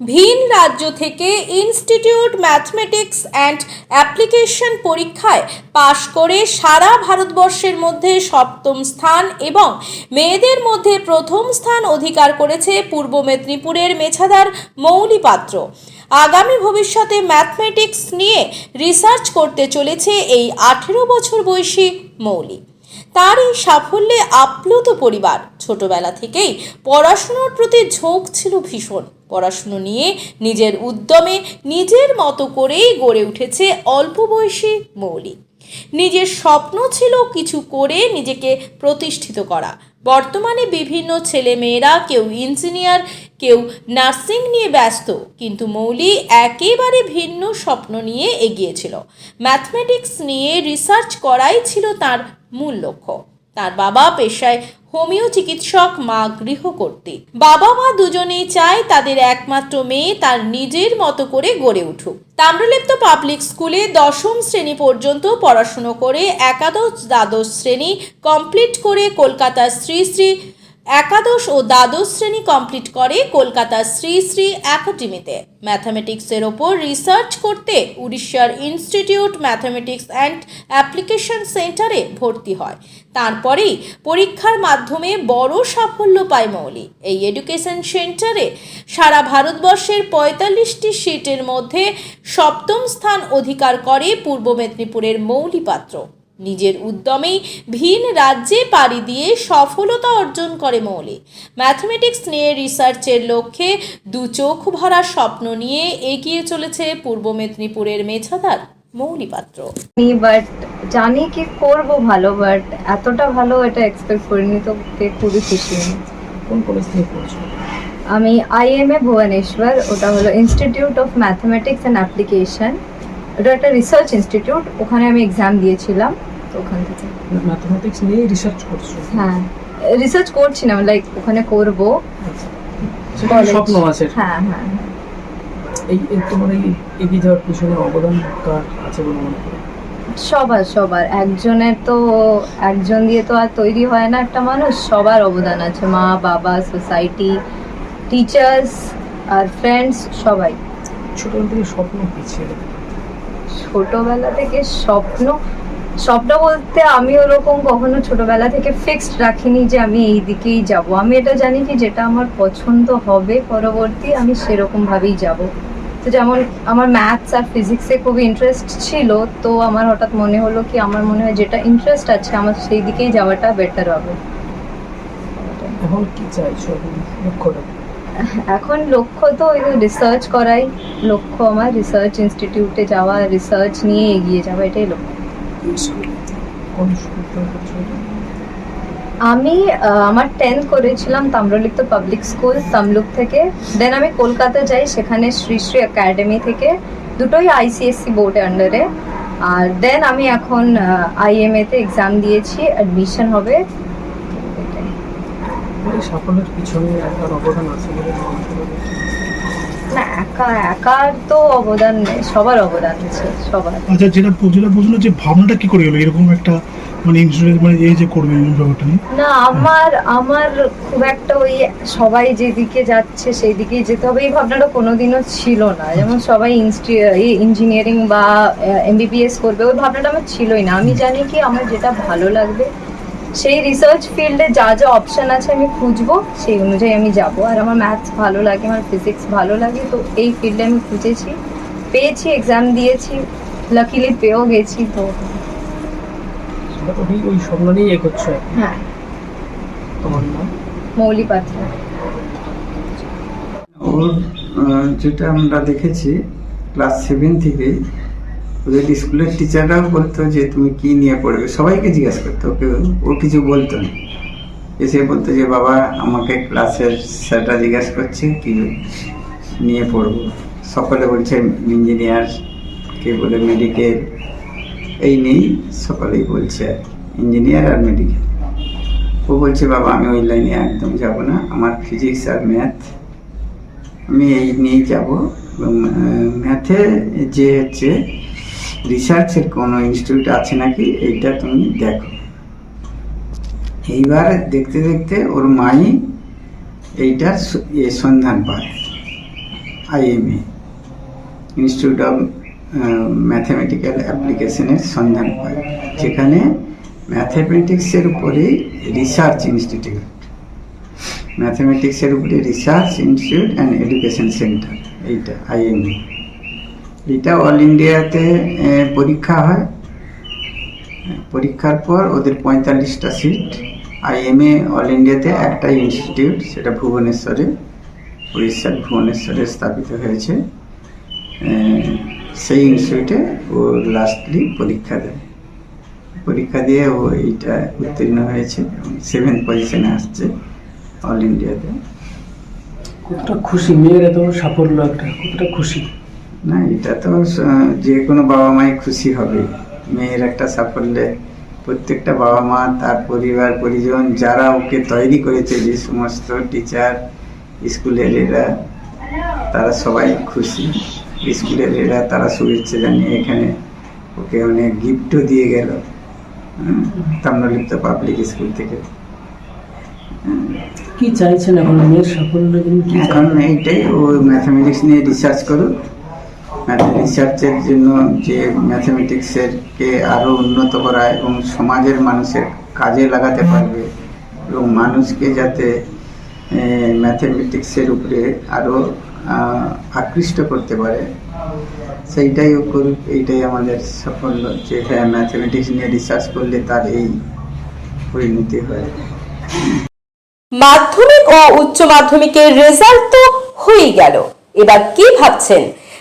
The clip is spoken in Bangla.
ভিন রাজ্য থেকে ইনস্টিটিউট ম্যাথমেটিক্স অ্যান্ড অ্যাপ্লিকেশন পরীক্ষায় পাশ করে সারা ভারতবর্ষের মধ্যে সপ্তম স্থান এবং মেয়েদের মধ্যে প্রথম স্থান অধিকার করেছে পূর্ব মেদিনীপুরের মেছাদার মৌলি পাত্র। আগামী ভবিষ্যতে ম্যাথমেটিক্স নিয়ে রিসার্চ করতে চলেছে এই আঠেরো বছর বয়সী মৌলি। তার এই সাফল্যে আপ্লুত পরিবার। ছোটবেলা থেকেই পড়াশুনোর প্রতি ঝোঁক ছিল ভীষণ। পড়াশুনো নিয়ে নিজের উদ্যমে নিজের মতো করেই গড়ে উঠেছে অল্প বয়সী মৌলিক। নিজের স্বপ্ন ছিল কিছু করে নিজেকে প্রতিষ্ঠিত করা। বর্তমানে বিভিন্ন ছেলে মেয়েরা কেউ ইঞ্জিনিয়ার, কেউ নার্সিং নিয়ে ব্যস্ত, কিন্তু মৌলি একেবারে ভিন্ন স্বপ্ন নিয়ে এগিয়েছিল। ম্যাথমেটিক্স নিয়ে রিসার্চ করাই ছিল তার মূল লক্ষ্য। তার বাবা পেশায় হোমিও চিকিৎসক মা গৃহকর্তী। বাবা মা দুজনেই চায় তাদের একমাত্র মেয়ে তার নিজের মতো করে গড়ে উঠুক। তাম্রলিপ্ত পাবলিক স্কুলে দশম শ্রেণি পর্যন্ত পড়াশুনো করে একাদশ দ্বাদশ শ্রেণি কমপ্লিট করে কলকাতার শ্রী শ্রী একাদশ ও দ্বাদশ শ্রেণি কমপ্লিট করে কলকাতার শ্রী শ্রী একাডেমিতে ম্যাথামেটিক্সের ওপর রিসার্চ করতে উড়িষ্যার ইনস্টিটিউট ম্যাথামেটিক্স অ্যান্ড অ্যাপ্লিকেশন সেন্টারে ভর্তি হয়। তারপরেই পরীক্ষার মাধ্যমে বড় সাফল্য পায় মৌলি। এই এডুকেশন সেন্টারে সারা ভারতবর্ষের পঁয়তাল্লিশটি সিটের মধ্যে সপ্তম স্থান অধিকার করে পূর্ব মেদিনীপুরের মৌলি পাত্র নিজের উদ্যমেই ভিন রাজ্যে পাড়ি দিয়ে সফলতা অর্জন করে মৌলি। ম্যাথমেটিক্স নিয়ে রিসার্চের লক্ষ্যে দু চোখ ভরা স্বপ্ন নিয়ে এগিয়ে চলেছে পূর্ব মেদিনীপুরের মেছাদার মৌলি পাত্র। বাট জানি কি করব ভালো বাট এতটা ভালো এটা এক্সপেক্ট করিনি তো খুবই খুশি আমি। কোন কলেজ থেকে পড়ছো? আমি আইএমএ ভুবনেশ্বর ওটা হলো institute of mathematics and application ওটা একটা রিসার্চ ইনস্টিটিউট ওখানে আমি এক্সাম দিয়েছিলাম তো ওখান থেকে। ম্যাথমেটিক্স নিয়ে রিসার্চ করছ? হ্যাঁ রিসার্চ করছি না লাইক ওখানে করব। আচ্ছা. স্বপ্ন আছে? হ্যাঁ হ্যাঁ এই এই তোমার এই এগিয়ে যাওয়ার পিছনে অবদান কার আছে বলে মনে করো সবার সবার। একজনের তো একজন দিয়ে তো আর তৈরি হয় না একটা মানুষ সবার অবদান আছে। মা বাবা সোসাইটি টিচার্স আর ফ্রেন্ডস সবাই। ছোটবেলা থেকে স্বপ্ন ছিল? ছোটবেলা থেকে স্বপ্ন স্বপ্ন বলতে আমি ওরকম কখনো ছোটবেলা থেকে ফিক্সড রাখিনি যে আমি এই দিকেই যাব। আমি এটা জানি কি যেটা আমার পছন্দ হবে পরবর্তী আমি সেরকম ভাবেই যাব। তো যেমন আমার ম্যাথস আর ফিজিক্সে খুবই ইন্টারেস্ট ছিল, তো আমার হঠাৎ মনে হলো কি আমার মনে হয় যেটা ইন্টারেস্ট আছে আমার সেই দিকেই যাওয়াটা বেটার হবে। এখন কি চাইছো লক্ষ্যটা? এখন লক্ষ্য তো ওই রিসার্চ করাই, লক্ষ্য আমার রিসার্চ ইনস্টিটিউটে যাওয়া রিসার্চ নিয়ে এগিয়ে যাওয়া, এটাই লক্ষ্য? আমি আমার টেন্থ করেছিলাম তাম্রলিপ্ত পাবলিক স্কুল তামলুক থেকে দেন আমি কলকাতা যাই, সেখানে শ্রী শ্রী একাডেমি থেকে দুটোই আইসিএসসি বোর্ডের আন্ডারে আর দেন আমি এখন আইএমএ তে এক্সাম দিয়েছি অ্যাডমিশন হবে। এই সাফল্যের পিছনে একটা অবদান আছে বলে না একা একার তো অবদান নেই সবার অবদান আছে সবার। আচ্ছা যেটা যেটা বুঝলো যে ভাবনাটা কি করে এরকম একটা মানে ইন্স্যুরেন্স মানে এই যে করবে ব্যাপারটা না আমার আমার খুব একটা ওই সবাই যেদিকে যাচ্ছে সেই দিকেই যেতে হবে। এই ভাবনাটা কোনোদিনও ছিল না। যেমন সবাই ইঞ্জিনিয়ারিং বা এমবিবিএস করবে ওই ভাবনাটা আমার ছিলই না। আমি জানি কি আমার যেটা ভালো লাগবে সেই রিসার্চ ফিল্ডে যা যা অপশন আছে আমি খুঁজবো সেই অনুযায়ী আমি যাব। আর আমার ম্যাথস ভালো লাগে আমার ফিজিক্স ভালো লাগে তো এই ফিল্ডে আমি খুঁজেছি। পেয়েছি এক্সাম দিয়েছি লাকিলি পেয়েও গেছি তো ওই ওই স্বপ্ন এগোচ্ছো এখন। হ্যাঁ। তোমার নাম? মৌলি পাত্র ওর যেটা আমরা দেখেছি ক্লাস সেভেন থেকে ওদের স্কুলের টিচাররাও বলতো যে, তুমি কি নিয়ে পড়বে? সবাইকে জিজ্ঞাসা করতো ওকে ও কিছু বলতো না। এসে বলতো যে, বাবা, আমাকে ক্লাসের স্যারটা জিজ্ঞাসা করছে কি নিয়ে পড়ব। সকলে বলছে ইঞ্জিনিয়ার কে বলে মেডিকেল এই নেই সকলেই বলছে ইঞ্জিনিয়ার আর মেডিকেল ও বলছে, বাবা, আমি ওই লাইনে একদম যাব না। আমার ফিজিক্স আর ম্যাথ আমি এই নিয়েই যাব। এবং ম্যাথে যে হচ্ছে রিসার্চের কোনো ইনস্টিটিউট আছে নাকি? এইটা তুমি দেখো। এইবার দেখতে দেখতে ওর মাই এইটার সন্ধান পায় আইএমএ ইনস্টিটিউট অফ ম্যাথমেটিক্যাল অ্যাপ্লিকেশনের সন্ধান পায়, যেখানে ম্যাথমেটিক্সের উপরে রিসার্চ ইনস্টিটিউট ম্যাথমেটিক্সের উপরে research institute and education centre এইটা আইএমএ এটা অল ইন্ডিয়াতে পরীক্ষা হয়। পরীক্ষার পর ওদের পঁয়তাল্লিশটা সিট আর এম এ অল ইন্ডিয়াতে একটা ইনস্টিটিউট সেটা ভুবনেশ্বরে, উড়িষ্যার ভুবনেশ্বরে স্থাপিত হয়েছে। সেই ইনস্টিটিউটে ও লাস্টলি পরীক্ষা দেয়। পরীক্ষা দিয়ে ও এইটা উত্তীর্ণ হয়েছে সেভেন্থ পজিশনে আসছে অল ইন্ডিয়াতে কতটা খুশি, মেয়ের এত সাফল্য একটা, কতটা খুশি। না এটা তো যে কোনো বাবা মাই খুশি হবে। মেয়ের একটা সাফল্যে প্রত্যেকটা বাবা মা তার পরিবার পরিজন যারা ওকে তৈরি করেছে যে সমস্ত টিচার স্কুলের এরা তারা সবাই খুশি। স্কুলের এরা তারা শুভেচ্ছা জানিয়ে এখানে ওকে অনেক গিফটও দিয়ে গেল হুম, তাম্রলিপ্ত পাবলিক স্কুল থেকে। কি চাইছেন এখন? মেয়ের সাফল্য এখন এইটাই ও ম্যাথামেটিক্স নিয়ে রিসার্চ করুক। রিসার্চের জন্য যে ম্যাথামেটিক্সের কে আরও উন্নত করা এবং সমাজের মানুষের কাজে লাগাতে পারবে এবং মানুষকে যাতে ম্যাথামেটিক্সের উপরে আরও আকৃষ্ট করতে পারে সেইটাই করুক এইটাই আমাদের সাফল্য যে হ্যাঁ ম্যাথামেটিক্স নিয়ে রিসার্চ করলে তার এই পরিণতি হয়। মাধ্যমিক ও উচ্চ মাধ্যমিকের রেজাল্ট তো হয়েই গেল। এবার কি ভাবছেন?